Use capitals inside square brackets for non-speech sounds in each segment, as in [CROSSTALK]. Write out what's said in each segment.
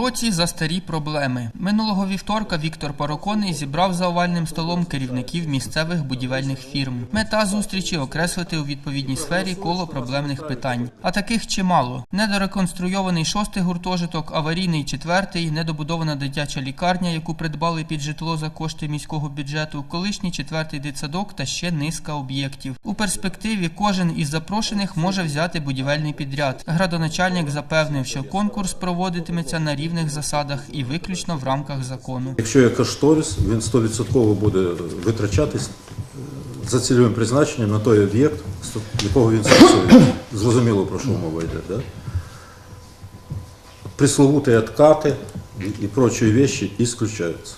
Році за старі проблеми. Минулого вівторка Віктор Пароконний зібрав за овальним столом керівників місцевих будівельних фірм. Мета зустрічі окреслити у відповідній сфері коло проблемних питань. А таких чимало: недореконструйований шостий гуртожиток, аварійний четвертий, недобудована дитяча лікарня, яку придбали під житло за кошти міського бюджету, колишній четвертий дитсадок та ще низка об'єктів. У перспективі кожен із запрошених може взяти будівельний підряд. Градоначальник запевнив, що конкурс проводитиметься на рівних засадах і виключно в рамках закону. Якщо є кошторис, він 100% буде витрачатись е, за цільовим призначенням на той об'єкт, якого він стосується. Зрозуміло, про що мова йде. Да? Пресловуті откати і, прочі речі ісключаються.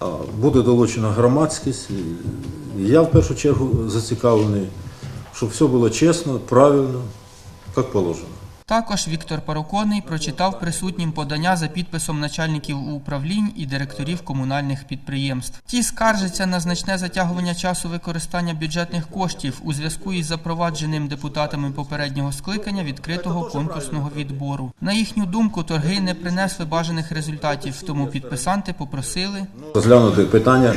А буде долучена громадськість, я в першу чергу зацікавлений, щоб все було чесно, правильно, як положено. Також Віктор Пароконний прочитав присутнім подання за підписом начальників управлінь і директорів комунальних підприємств. Ті скаржаться на значне затягування часу використання бюджетних коштів у зв'язку із запровадженим депутатами попереднього скликання відкритого конкурсного відбору. На їхню думку, торги не принесли бажаних результатів, тому підписанти попросили Розглянути питання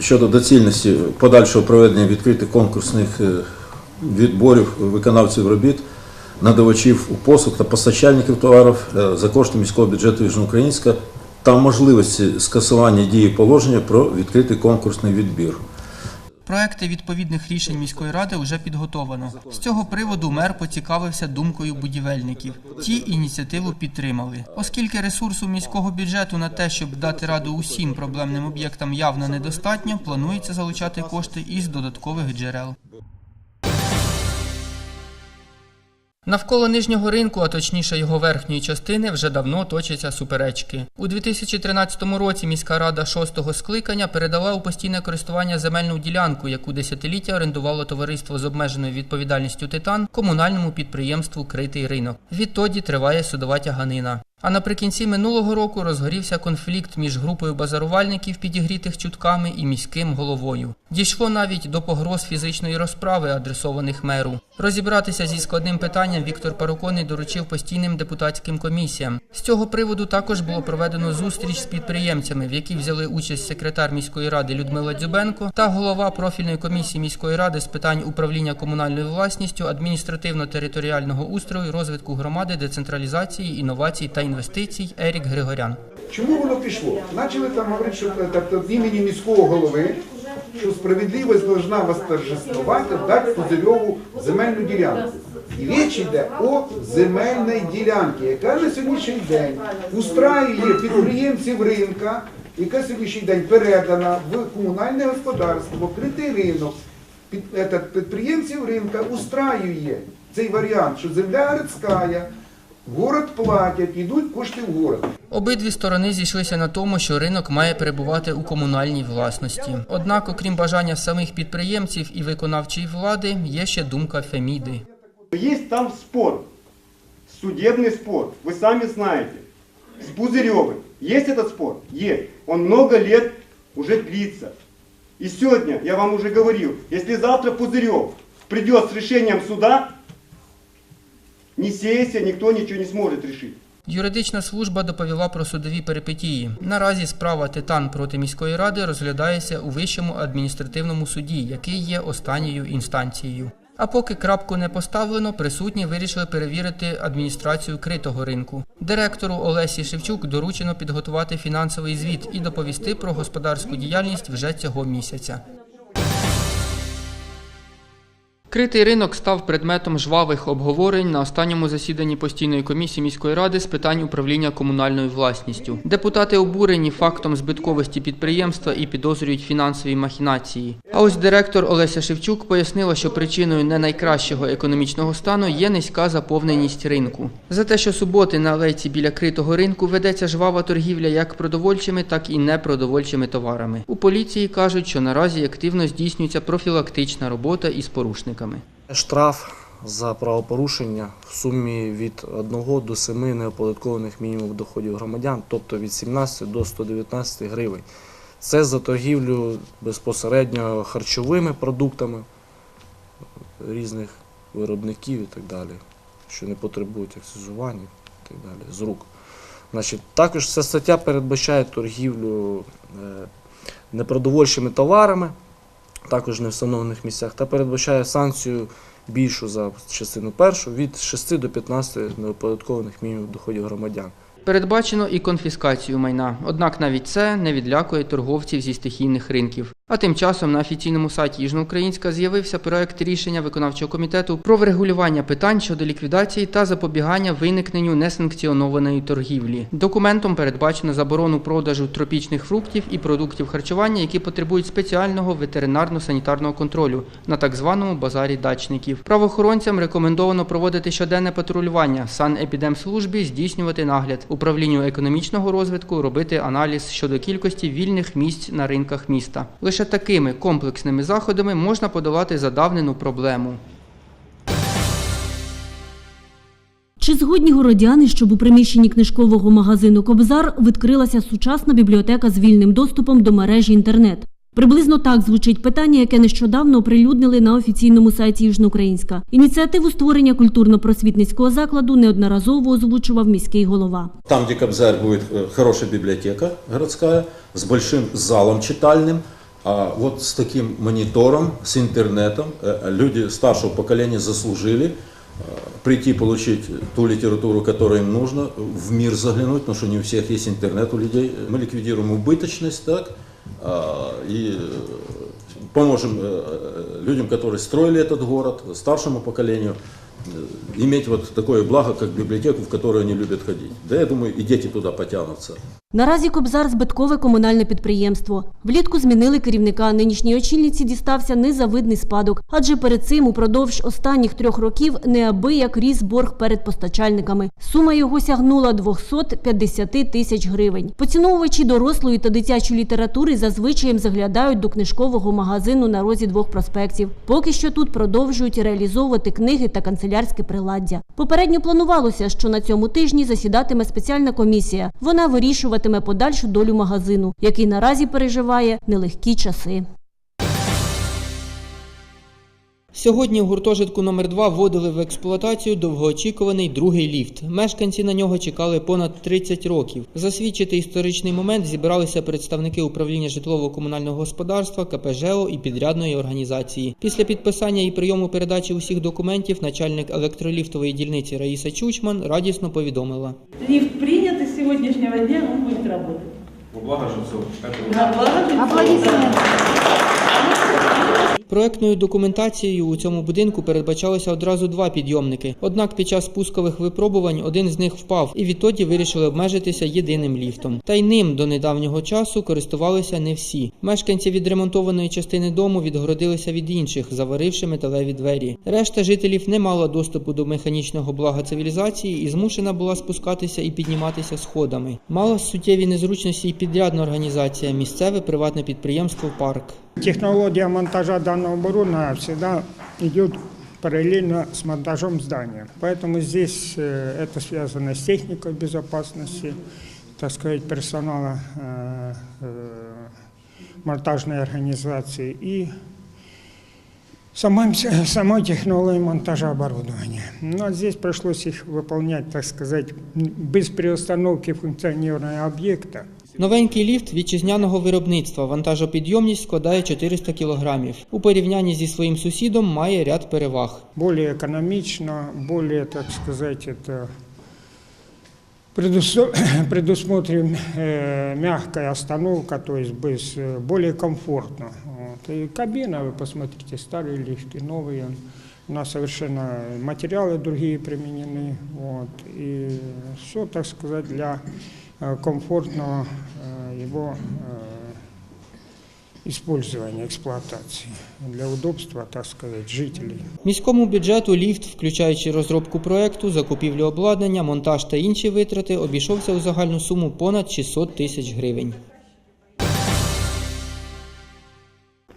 щодо доцільності подальшого проведення відкритих конкурсних е, відборів виконавців робіт, надавачів у послуг та постачальників товарів е, за кошти міського бюджету Южноукраїнська та можливості скасування дії положення про відкритий конкурсний відбір. Проекти відповідних рішень міської ради вже підготовано. З цього приводу мер поцікавився думкою будівельників. Ті ініціативу підтримали, оскільки ресурсу міського бюджету на те, щоб дати раду усім проблемним об'єктам, явно недостатньо. Планується залучати кошти із додаткових джерел. Навколо нижнього ринку, а точніше його верхньої частини, вже давно точаться суперечки. У 2013 році міська рада шостого скликання передала у постійне користування земельну ділянку, яку десятиліття орендувало товариство з обмеженою відповідальністю Титан комунальному підприємству Критий ринок. Відтоді триває судова тяганина. А наприкінці минулого року розгорівся конфлікт між групою базарувальників, підігрітих чутками, і міським головою. Дійшло навіть до погроз фізичної розправи, адресованих меру. Розібратися зі складним питанням Віктор Пароконний доручив постійним депутатським комісіям. З цього приводу також було проведено зустріч з підприємцями, в якій взяли участь секретар міської ради Людмила Дзюбенко та голова профільної комісії міської ради з питань управління комунальною власністю, адміністративно-територіального устрою, розвитку громади, децентралізації, інновацій та інвестицій Ерік Григорян. Чому воно пішло? Почали там говорити, що тобто, від імені міського голови, що справедливість должна восторжествувати, дати Пузирьову земельну ділянку. І річ йде о земельній ділянці, яка на сьогоднішній день устраює підприємців ринка, яка сьогоднішній день передана в комунальне господарство, критий ринок. Этот, підприємців ринка устраює цей варіант, що земля городська, город платять, йдуть кошти в город. Обидві сторони зійшлися на тому, що ринок має перебувати у комунальній власності. Однак, окрім бажання самих підприємців і виконавчої влади, є ще думка Феміди. Есть там спор, судебный спор, вы сами знаете, с Пузыревым. Есть этот спор? Есть. Он много лет уже длится. И сегодня, я вам уже говорил, если завтра Пузырев придет с решением суда, ни сессия, никто ничего не сможет решить. Юридична служба доповіла про судові перипетії. Наразі справа Титан проти міської ради розглядається у вищому адміністративному суді, який є останньою інстанцією. А поки крапку не поставлено, присутні вирішили перевірити адміністрацію критого ринку. Директору Олесі Шевчук доручено підготувати фінансовий звіт і доповісти про господарську діяльність вже цього місяця. Критий ринок став предметом жвавих обговорень на останньому засіданні постійної комісії міської ради з питань управління комунальною власністю. Депутати обурені фактом збитковості підприємства і підозрюють фінансові махінації. А ось директор Олеся Шевчук пояснила, що причиною не найкращого економічного стану є низька заповненість ринку. За те, що суботи на алейці біля критого ринку ведеться жвава торгівля як продовольчими, так і непродовольчими товарами. У поліції кажуть, що наразі активно здійснюється профілактична робота із порушниками. Штраф за правопорушення в сумі від 1 до 7 неоподаткованих мінімумів доходів громадян, тобто від 17 до 119 гривень. Це за торгівлю безпосередньо харчовими продуктами різних виробників і так далі, що не потребують акцизування. і так далі, з рук. Значить, також ця стаття передбачає торгівлю е, непродовольчими товарами, також не встановлених місцях, та передбачає санкцію більшу за частину першу від 6 до 15 неоподаткованих мінімумів доходів громадян. Передбачено і конфіскацію майна, однак навіть це не відлякує торговців зі стихійних ринків. А тим часом на офіційному сайті Южноукраїнська з'явився проект рішення виконавчого комітету про врегулювання питань щодо ліквідації та запобігання виникненню несанкціонованої торгівлі. Документом передбачено заборону продажу тропічних фруктів і продуктів харчування, які потребують спеціального ветеринарно-санітарного контролю на так званому базарі дачників. Правоохоронцям рекомендовано проводити щоденне патрулювання, санепідемслужбі здійснювати нагляд, управлінню економічного розвитку робити аналіз щодо кількості вільних місць на ринках міста. Лише такими комплексними заходами можна подолати задавнену проблему. Чи згодні городяни, щоб у приміщенні книжкового магазину Кобзар відкрилася сучасна бібліотека з вільним доступом до мережі інтернет? Приблизно так звучить питання, яке нещодавно оприлюднили на офіційному сайті Южноукраїнська. Ініціативу створення культурно-просвітницького закладу неодноразово озвучував міський голова. Там, где Кобзарь, будет э, хорошая библиотека городская, с большим залом читальным, а вот с таким монитором, с интернетом. Э, Люди старшего поколения заслужили э, прийти получить ту литературу, которая им нужно, в мир заглянуть, потому что не у всех есть интернет у людей. Мы ликвидируем убыточность, так, а, и э, поможем людям, которые строили этот город, старшему поколению, иметь вот такое благо, как библиотеку, в которую они любят ходить. Да, я думаю, и дети туда потянутся. Наразі Кобзар збиткове комунальне підприємство. Влітку змінили керівника. Нинішній очільниці дістався незавидний спадок, адже перед цим упродовж останніх трьох років неабияк ріс борг перед постачальниками. Сума його сягнула 250 тисяч гривень. Поціновувачі дорослої та дитячої літератури зазвичай заглядають до книжкового магазину на розі двох проспектів. Поки що тут продовжують реалізовувати книги та канцелярське приладдя. Попередньо планувалося, що на цьому тижні засідатиме спеціальна комісія. Вона вирішуватиме подальшу долю магазину, який наразі переживає нелегкі часи. Сьогодні у гуртожитку номер 2 вводили в експлуатацію довгоочікуваний другий ліфт. Мешканці на нього чекали понад 30 років. Засвідчити історичний момент зібралися представники управління житлово-комунального господарства, КП «ЖЕО» і підрядної організації. Після підписання і прийому передачі усіх документів начальник електроліфтової дільниці Раїса Чучман радісно повідомила. С сегодняшнего дня он будет работать. Во благо жильцов. Во благо жильцов, Проектною документацією у цьому будинку передбачалося одразу два підйомники. Однак під час спускових випробувань один з них впав, і відтоді вирішили обмежитися єдиним ліфтом. Та й ним до недавнього часу користувалися не всі. Мешканці відремонтованої частини дому відгородилися від інших, заваривши металеві двері. Решта жителів не мала доступу до механічного блага цивілізації і змушена була спускатися і підніматися сходами. Мала суттєві незручності і підрядна організація, місцеве приватне підприємство Парк. Технология монтажа данного оборудования всегда идет параллельно с монтажом здания. Поэтому здесь э, это связано с техникой безопасности, так сказать, персонала э, э, монтажной организации и самой, самой технологии монтажа оборудования. Но здесь пришлось их выполнять, так сказать, без приостановки функционирования объекта. Новенький ліфт вітчизняного виробництва. Вантажопідйомність складає 400 кг. У порівнянні зі своїм сусідом має ряд переваг. более экономично, более, так сказать, это [COUGHS] предусо- предусмотрим э, мягкая остановка, то есть без, э, более комфортно. Вот. И кабина, вы посмотрите, старые лифты, новые, у нас совершенно материалы другие применены, вот. и все, так сказать, для э, комфортного э, его э, использования, эксплуатации, для удобства, так сказать, жителей. Міському бюджету ліфт, включаючи розробку проекту, закупівлю обладнання, монтаж та інші витрати, обійшовся у загальну суму понад 600 тисяч гривень.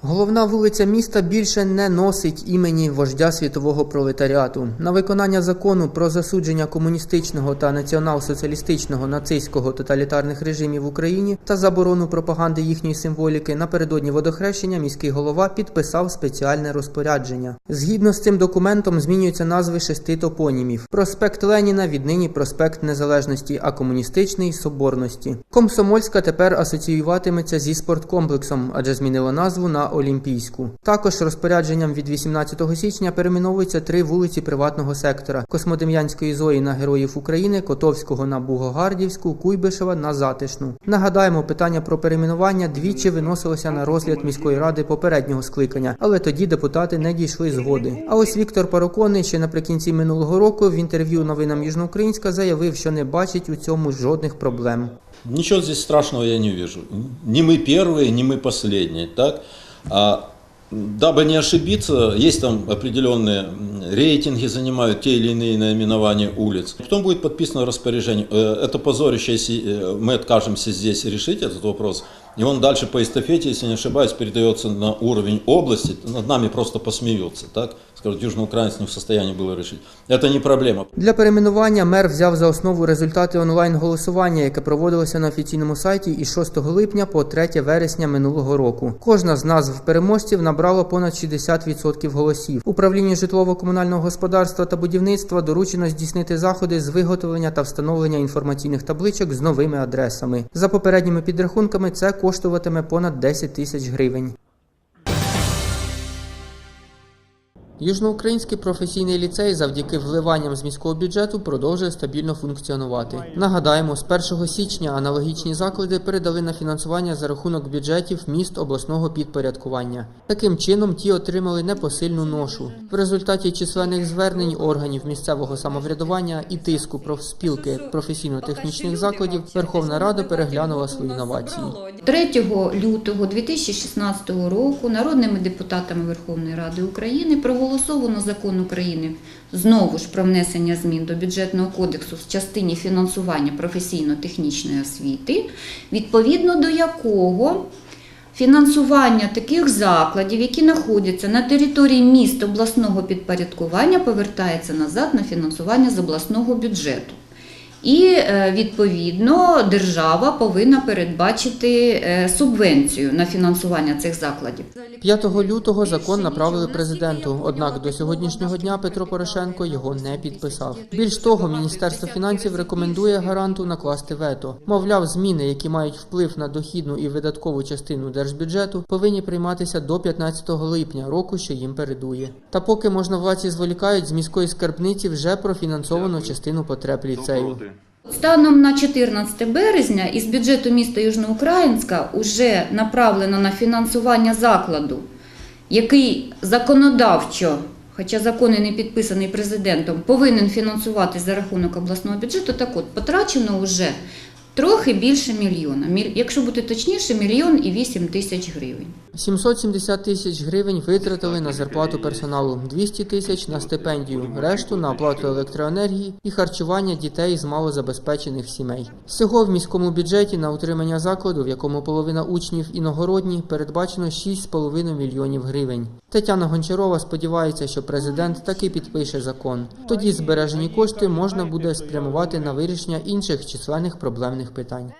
Головна вулиця міста більше не носить імені вождя світового пролетаріату. На виконання закону про засудження комуністичного та націонал-соціалістичного нацистського тоталітарних режимів в Україні та заборону пропаганди їхньої символіки напередодні водохрещення міський голова підписав спеціальне розпорядження. Згідно з цим документом змінюються назви шести топонімів: проспект Леніна, віднині проспект Незалежності, а комуністичний Соборності. Комсомольська тепер асоціюватиметься зі спорткомплексом, адже змінила назву на Олімпійську. Також розпорядженням від 18 січня перейменовуються три вулиці приватного сектора: Космодем'янської зої на Героїв України, Котовського на Бугогардівську, Куйбишева на Затишну. Нагадаємо, питання про перейменування двічі виносилося на розгляд міської ради попереднього скликання, але тоді депутати не дійшли згоди. А ось Віктор Пароконний ще наприкінці минулого року в інтерв'ю новинам Южноукраїнська заявив, що не бачить у цьому жодних проблем. Ничего здесь страшного я не вижу. Не мы первые, не мы последние, так? А дабы не ошибиться, есть там определенные м, рейтинги, занимают те или иные наименования улиц. Потом будет подписано распоряжение. Э, Это позорище, если э, мы откажемся здесь решить этот вопрос, и он дальше по эстафете, если не ошибаюсь, передается на уровень области, над нами просто посмеются, так? Скажут, южноукраинец не в состоянии было решить. Это не проблема. Для перейменування мер взяв за основу результати онлайн-голосування, яке проводилося на офіційному сайті із 6 липня по 3 вересня минулого року. Кожна з назв переможців набрала понад 60% голосів. Управлінню житлово-комунального господарства та будівництва доручено здійснити заходи з виготовлення та встановлення інформаційних табличок з новими адресами. За попередніми підрахунками, це коштуватиме понад 10 тисяч гривень. Южноукраїнський професійний ліцей завдяки вливанням з міського бюджету продовжує стабільно функціонувати. Нагадаємо, з 1 січня аналогічні заклади передали на фінансування за рахунок бюджетів міст обласного підпорядкування. Таким чином, ті отримали непосильну ношу. В результаті численних звернень органів місцевого самоврядування і тиску профспілки професійно-технічних закладів Верховна Рада переглянула свої новації. 3 лютого 2016 року народними депутатами Верховної Ради України проголосовано закон України знову ж про внесення змін до бюджетного кодексу в частині фінансування професійно-технічної освіти, відповідно до якого фінансування таких закладів, які знаходяться на території міст обласного підпорядкування, повертається назад на фінансування з обласного бюджету. І е, відповідно держава повинна передбачити е, субвенцію на фінансування цих закладів. 5 лютого закон направили президенту, однак до сьогоднішнього дня Петро Порошенко його не підписав. Більш того, Міністерство фінансів рекомендує гаранту накласти вето. Мовляв, зміни, які мають вплив на дохідну і видаткову частину держбюджету, повинні прийматися до 15 липня року, що їм передує. Та поки можновладці зволікають, з міської скарбниці вже профінансовано частину потреб ліцею. Станом на 14 березня із бюджету міста Южноукраїнська вже направлено на фінансування закладу, який законодавчо, хоча закон і не підписаний президентом, повинен фінансувати за рахунок обласного бюджету. Так от потрачено вже трохи більше мільйона. Якщо бути точніше, мільйон і вісім тисяч гривень. 770 тисяч гривень витратили на зарплату персоналу, 200 тисяч на стипендію, решту на оплату електроенергії і харчування дітей з малозабезпечених сімей. Всього в міському бюджеті на утримання закладу, в якому половина учнів іногородні, передбачено 6,5 мільйонів гривень. Тетяна Гончарова сподівається, що президент таки підпише закон. Тоді збережені кошти можна буде спрямувати на вирішення інших численних проблемних питань.